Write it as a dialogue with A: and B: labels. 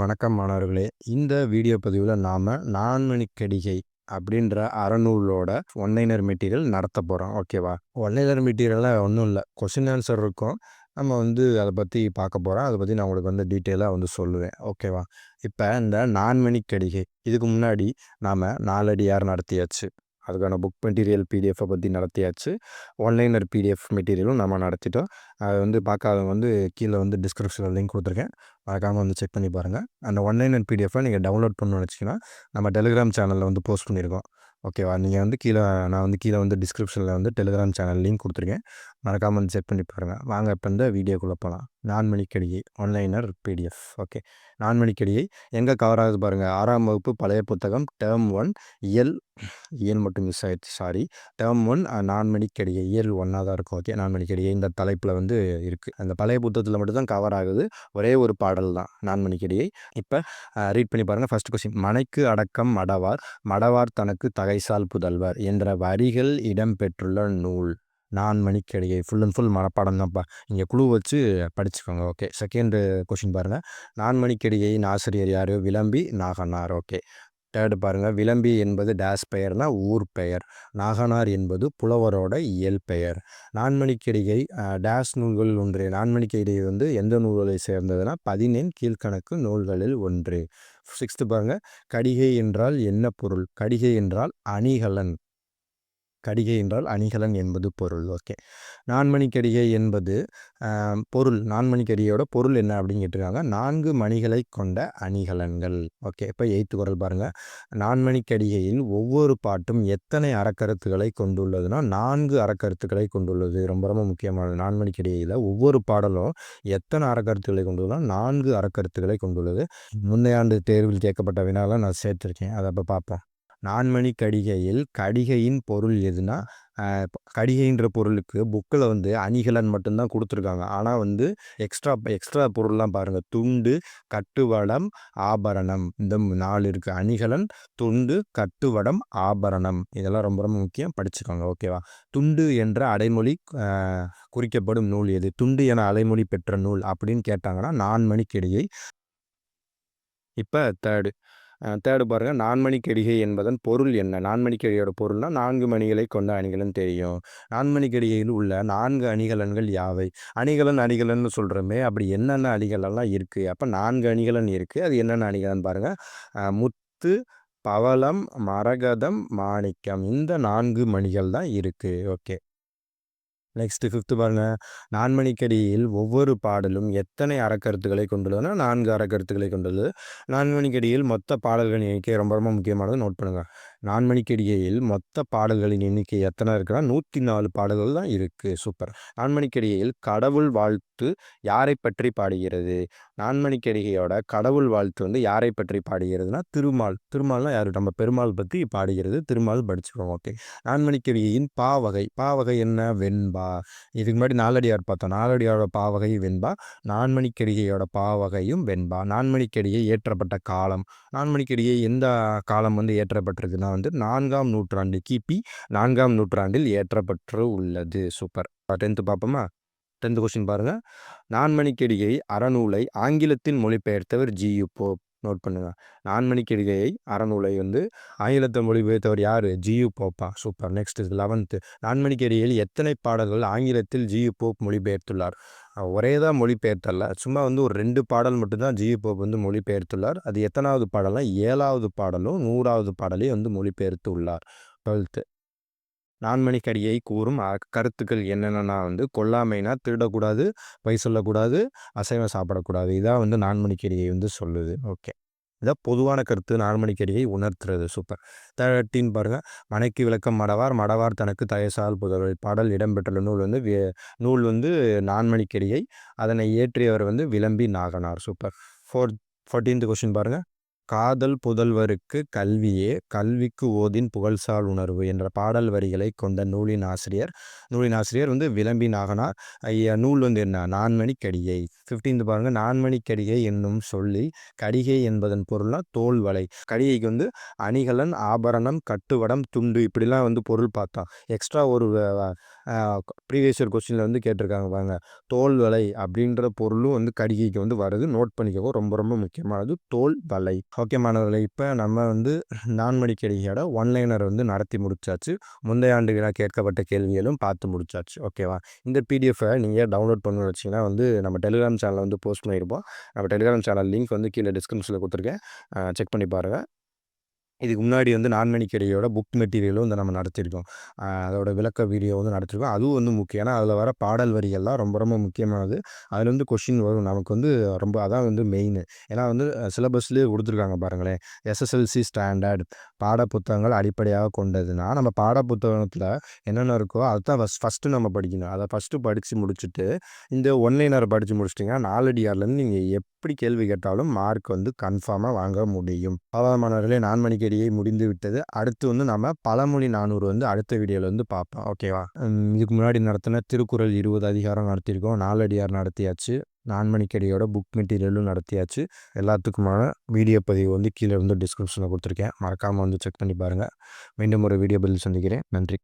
A: வணக்கம் மாணவர்களே. இந்த வீடியோ பதிவில் நாம் நான்மணிக்கடிகை அப்படின்ற அறநூலோட ஒன்லைனர் மெட்டீரியல் நடத்த போகிறோம் ஓகேவா ஒன்லைனர் மெட்டீரியலாக ஒன்றும் இல்லை. கொஷின் ஆன்சர் இருக்கும். நம்ம வந்து அதை பற்றி பார்க்க போகிறோம் அதை பற்றி நான் உங்களுக்கு வந்து டீட்டெயிலாக வந்து சொல்லுவேன். ஓகேவா இப்போ இந்த நான்மணிக்கடிகை இதுக்கு முன்னாடி நாம் நாலடியார் நடத்தியாச்சு? அதுக்கான புக் மெட்டீரியல் பிடிஎஃப்பை பற்றி நடத்தியாச்சு. ஒன்லைனர் பிடிஎஃப் மெட்டீரியலும் நம்ம நடத்திட்டோம். அதை வந்து பார்க்காதவங்க வந்து கீழே வந்து டிஸ்கிரிப்ஷனில் லிங்க் கொடுத்துருக்கேன். மறக்காமல் வந்து செக் பண்ணி பாருங்கள் அந்த ஒன்லைனர் பிடிஎஃப்பை நீங்கள் டவுன்லோட் பண்ணணும்னு வச்சிங்கன்னா நம்ம டெலிகிராம் சேனலில் வந்து போஸ்ட் பண்ணியிருக்கோம். ஓகேவா நீங்கள் வந்து கீழே நான் வந்து கீழே வந்து டிஸ்கிரிப்ஷனில் வந்து டெலிகிராம் சேனல் லிங்க் கொடுத்துருக்கேன். மறக்காமல் வந்து செக் பண்ணி பாருங்கள் வாங்க இப்போ இந்த வீடியோக்குள்ளே போகலாம் நான்மணிக்கடிகை ஆன்லைனர் பிடிஎஃப் ஓகே. நான்மணிக்கடிகை எங்கே கவர் ஆகுது பாருங்கள் ஆறாம் வகுப்பு பழைய புத்தகம் டேர்ம் ஒன் இயல் இயல் மட்டும் மிஸ் ஆயிடுச்சு. சாரி டேர்ம் ஒன் நான்மணிக்கடிகை இயல் ஒன்னாக தான் இருக்கும். ஓகே. நான்மணிக்கடிகை இந்த தலைப்பில் வந்து இருக்குது அந்த பழைய புத்தகத்தில் மட்டும்தான் கவர் ஆகுது. ஒரே ஒரு பாடல் தான். நான்மணிக்கடிகை இப்போ ரீட் பண்ணி பாருங்கள் ஃபஸ்ட் கொஸ்டின் மனைக்கு அடக்கம் மடவார். மடவார் தனக்கு தகைசால் புதல்வர். என்ற வரிகள் இடம்பெற்றுள்ள நூல். நான் மணிக்கடிகை ஃபுல் அண்ட் ஃபுல் மனப்பாடம் தான்ப்பா. இங்கே குழு வச்சு படிச்சுக்கோங்க ஓகே செகண்டு கொஷின் பாருங்கள் நான் மணிக்கடிகையின் ஆசிரியர் யார்? விளம்பி நாகனார் ஓகே தேர்டு பாருங்கள் விளம்பி என்பது டேஸ் பெயர்னால் ஊர் பெயர். நாகனார் என்பது புலவரோட இயல் பெயர். நான்மணிக்கடிகை டேஸ் நூல்கள் ஒன்று. நான்மணிக்கடிகை வந்து எந்த நூல்களை சேர்ந்ததுன்னா பதினெண் கீழ்கணக்கு நூல்களில் ஒன்று. சிக்ஸ்த்து பாருங்கள் கடிகை என்றால் என்ன பொருள்? கடிகை என்றால் அணிகலன். கடிகை என்றால் அணிகலன் என்பது பொருள். ஓகே. நான்மணிக்கடிகை என்பது பொருள். நான்மணிக்கடிகையோட பொருள் என்ன அப்படின்னு கேட்டிருக்காங்க? நான்கு மணிகளை கொண்ட அணிகலன்கள். ஓகே. இப்போ எய்த்து குரல் பாருங்கள் நான்மணிக்கடிகையில் ஒவ்வொரு பாட்டும் எத்தனை அறக்கருத்துக்களை கொண்டுள்ளதுன்னா நான்கு அறக்கருத்துக்களை கொண்டுள்ளது. ரொம்ப ரொம்ப முக்கியமானது. நான்மணிக்கடிகையில் ஒவ்வொரு பாடலும் எத்தனை அறக்கருத்துக்களை கொண்டுள்ளதுனா நான்கு அறக்கருத்துக்களை கொண்டுள்ளது. முந்தைய ஆண்டு தேர்வில் கேட்கப்பட்ட வினாலாம் நான் சேர்த்துருக்கேன். அதை அப்போ பார்ப்போம். நான்மணி கடிகையில் கடிகையின் பொருள் எதுனா கடிகைன்ற பொருளுக்கு புக்கில் வந்து அணிகலன் மட்டும்தான் கொடுத்துருக்காங்க. ஆனால் வந்து எக்ஸ்ட்ரா எக்ஸ்ட்ரா பொருள்லாம் பாருங்கள் துண்டு கட்டுவடம் ஆபரணம். இந்த நாலு இருக்குது அணிகலன் துண்டு கட்டுவடம் ஆபரணம். இதெல்லாம் ரொம்ப ரொம்ப முக்கியம். படிச்சுக்கோங்க. ஓகேவா? துண்டு என்ற அடைமொழி குறிக்கப்படும் நூல் எது? துண்டு என அலைமொழி பெற்ற நூல் அப்படின்னு கேட்டாங்கன்னா நான்மணி கடிகை. இப்போ தேர்டு தேர்டு பாருங்கள் நான்மணிக்கடிகை என்பதன் பொருள் என்ன? நான்மணிக்கடிகையோட பொருள்னால் நான்கு மணிகளை கொண்ட அணிகலன் தெரியும். நான்மணிக்கடிகையில் உள்ள நான்கு அணிகலன்கள் யாவை? அணிகலன் அணிகலன்னு சொல்கிறோமே அப்படி என்னென்ன அணிகலன்லாம் இருக்குது அப்போ நான்கு அணிகலன் இருக்குது அது என்னென்ன அணிகலன் பாருங்கள் முத்து பவளம் மரகதம் மாணிக்கம். இந்த நான்கு மணிகள் தான் இருக்குது ஓகே. நெக்ஸ்ட்டு ஃபிஃப்த்து பாருங்கள் நான்மணிக்கடியில் ஒவ்வொரு பாடலும் எத்தனை அறக்கருத்துக்களை கொண்டுள்ளதுன்னா நான்கு அறக்கருத்துக்களை கொண்டுள்ளது. நான்மணிக்கடியில் மொத்த பாடல்களின் எண்ணிக்கை ரொம்ப ரொம்ப முக்கியமானது. நோட் பண்ணுங்கள் நான்மணிக்கடியில் மொத்த பாடல்களின் எண்ணிக்கை எத்தனை இருக்குன்னா நூற்றி நாலு பாடல்கள் தான் இருக்குது சூப்பர் நான்மணிக்கடியில் கடவுள் வாழ்த்து யாரை பற்றி பாடுகிறது? நான்மணிக்கடிகையோட கடவுள் வாழ்த்து வந்து யாரை பற்றி பாடுகிறதுனா திருமால். திருமால்னா யார்? நம்ம பெருமாள் பற்றி பாடுகிறது திருமால் படிச்சுக்கோங்க ஓகே. நான்மணிக்கடிகையின் பாவகை. பாவகை என்ன? வெண்பா. இதுக்கு முன்னாடி நாலடியார் பார்த்தோம். நாலடியாரோட பாவகை வெண்பா நான்மணிக்கடிகையோட பாவகையும் வெண்பா. நான்மணிக்கடிகை ஏற்றப்பட்ட காலம். நான்மணிக்கடிகை எந்த காலம் வந்து ஏற்றப்பட்டிருக்குன்னா வந்து நான்காம் நூற்றாண்டு கிபி நான்காம் நூற்றாண்டில் ஏற்றப்பட்டு உள்ளது. சூப்பர். டென்த்து பார்ப்போமா? டென்த்து கொஸ்டின் பாருங்கள் நான்மணிக்கடிகை அறநூலை ஆங்கிலத்தில் மொழிபெயர்த்தவர் ஜியு போப் நோட் பண்ணுங்க. நான்மணிக்கடிகையை அறநூலை வந்து ஆங்கிலத்தை மொழிபெயர்த்தவர் யார்? ஜியு போப்பா. சூப்பர். Next eleventh. நான்மணிக்கடிகையில் எத்தனை பாடல்கள் ஆங்கிலத்தில் ஜியு போப் மொழிபெயர்த்துள்ளார்? ஒரே தான் மொழிபெயர்த்தல்ல. சும்மா வந்து ஒரு ரெண்டு பாடல் மட்டும்தான் ஜியு போப் வந்து மொழிபெயர்த்துள்ளார். அது எத்தனாவது பாடலாம் ஏழாவது பாடலும் நூறாவது பாடலையும் வந்து மொழிபெயர்த்து உள்ளார் டுவெல்த்து. நான்மணிக்கடியை கூறும் கருத்துக்கள் என்னென்னா வந்து கொல்லாமைனா திருடக்கூடாது பொய் சொல்லக்கூடாது அசைவம் சாப்பிடக்கூடாது. இதான் வந்து நான்மணிக்கடியை வந்து சொல்லுது. ஓகே. இதான் பொதுவான கருத்து. நான்மணிக்கடியை உணர்த்துறது. சூப்பர். தேர்ட்டின் பாருங்கள் மனைக்கு விளக்கம் மடவார் மடவார் தனக்கு தயசால் புதல்வர் பாடல் இடம்பெற்றுள்ள நூல் வந்து நூல் வந்து நான்மணிக்கடியை அதனை இயற்றியவர் வந்து Vilambi Naganar. Super. Four fourteenth question பாருங்கள் காதல் புதல்வருக்கு கல்வியே கல்விக்கு ஓதின் புகழ்சால் உணர்வு என்ற பாடல் வரிகளை கொண்ட நூலின் ஆசிரியர். நூலின் ஆசிரியர் வந்து விளம்பி நாகனார். நூல் வந்து என்ன? நான்மணி கடிகை. ஃபிஃப்டீன்த் பாருங்கள் நான்மணி கடிகை என்னும் சொல்லி கடிகை என்பதன் பொருள்னா தோல் வலை. கடிகைக்கு வந்து அணிகலன் ஆபரணம் கட்டுவடம் துண்டு இப்படிலாம் வந்து பொருள் பார்த்தோம் எக்ஸ்ட்ரா ஒரு ப்ரீவியஸ் இயர் கொஸ்டினில் வந்து கேட்டிருக்காங்க பாருங்க. தோல் வலை அப்படின்ற பொருளும் வந்து கடிகைக்கு வந்து வருது. நோட் பண்ணிக்கவும் ரொம்ப ரொம்ப முக்கியமானது தோல் வலை. ஓகே மாணவர்களை இப்போ நம்ம வந்து நான்மணி கடிகையோட ஒன்லைனர் வந்து நடத்தி முடிச்சாச்சு. முந்தைய ஆண்டுகளாக கேட்கப்பட்ட கேள்விகளும் பார்த்து முடிச்சாச்சு. ஓகேவா இந்த பிடிஎஃபை நீங்கள் டவுன்லோட் பண்ணி வச்சிங்கன்னா வந்து நம்ம டெலிகிராம் சேனலில் வந்து போஸ்ட் பண்ணியிருப்போம். நம்ம டெலிகிராம் சேனல் லிங்க் வந்து கீழே டிஸ்கிரிப்ஷனில் கொடுத்துருக்கேன். செக் பண்ணி பாருங்கள் இதுக்கு முன்னாடி வந்து நான்மணிக்கடியோட புக் மெட்டீரியலும் வந்து நம்ம நடத்தியிருக்கோம். அதோட விளக்க வீடியோ வந்து நடத்திருக்கோம் அதுவும் வந்து முக்கியம். ஏன்னா அதில் வர பாடல் வரிகள்லாம் ரொம்ப ரொம்ப முக்கியமானது. அதில் வந்து கொஷின் வரும். நமக்கு வந்து ரொம்ப அதான் வந்து மெயின் ஏன்னா வந்து சிலபஸ்லேயே கொடுத்துருக்காங்க பாருங்களேன். எஸ்எஸ்எல்சி ஸ்டாண்டர்ட் பாட புத்தகங்கள் அடிப்படையாக கொண்டதுன்னா நம்ம பாட புத்தகத்தில் என்னென்ன இருக்கோ அதுதான் ஃபஸ்ட் ஃபஸ்ட்டு நம்ம படிக்கணும். அதை ஃபஸ்ட்டு படித்து முடிச்சுட்டு இந்த ஒன்லைனர் படித்து முடிச்சிட்டிங்கன்னா நாலடியார்லேருந்து நீங்கள் எப்படி கேள்வி கேட்டாலும் மார்க் வந்து கன்ஃபார்மாக வாங்க முடியும். பலமானவர்களே நான்மணிக்கு செடியை முடிந்து விட்டது. அடுத்து வந்து நம்ம பழமொழி நானூறு வந்து அடுத்த வீடியோவில் வந்து பார்ப்போம். ஓகேவா இதுக்கு முன்னாடி நடத்தின திருக்குறள் இருபது அதிகாரம் நடத்தியிருக்கோம். நாலடியார் நடத்தியாச்சு. நான்மணிக்கடியோட புக் மெட்டீரியலும் நடத்தியாச்சு. எல்லாத்துக்குமான வீடியோ பதிவு வந்து கீழே வந்து டிஸ்கிரிப்ஷனில் கொடுத்துருக்கேன். மறக்காமல் வந்து செக் பண்ணி பாருங்கள் மீண்டும் ஒரு வீடியோ பதில் சந்திக்கிறேன். நன்றி.